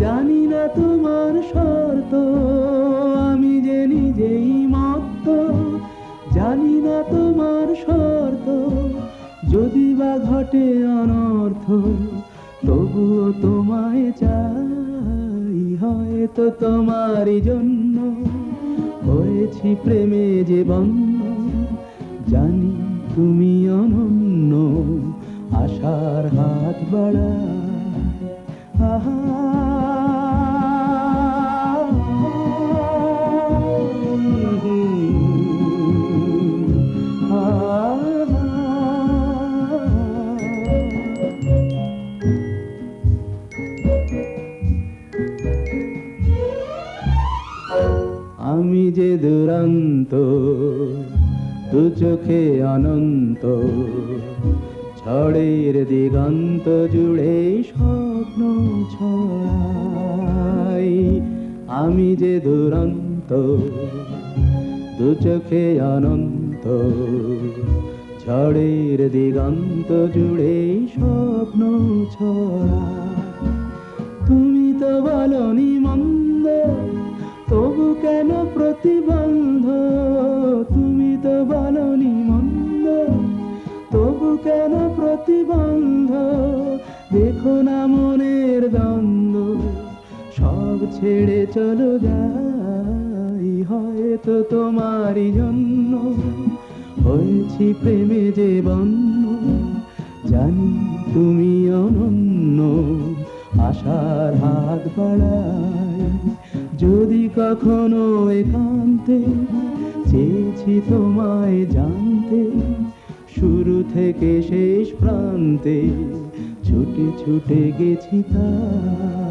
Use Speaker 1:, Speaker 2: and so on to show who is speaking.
Speaker 1: জানি না তোমার শর্ত, আমি যে নিজেই মত্ত। জানি না তোমার শর্ত, যদি বা ঘটে অনর্থ, তবুও তোমায় চাই। হয়তো তোমারই জন্য হয়েছি প্রেমে যে বন্য জানি তুমি অনন্য, আশার হাত বাড়া আহা। আমি যে দুরন্ত দু চোখে অনন্ত। ঝড়ের দিগন্ত জুড়ে স্বপ্ন ছড়াই। আমি যে দুরন্ত দু চোখে অনন্ত। ঝড়ের দিগন্ত জুড়ে স্বপ্ন ছড়াই। তুমি তো বলনি মন্দ ছেড়ে চলো যাই। হয়তো তোমারই জন্য হয়েছি প্রেমে যে বন্য। জানি তুমি অনন্য, আশার হাত বাড়ায়। যদি কখনো একান্তে চেয়েছি তোমায় জানতে, শুরু থেকে শেষ প্রান্তে ছুটে ছুটে গেছি তাই।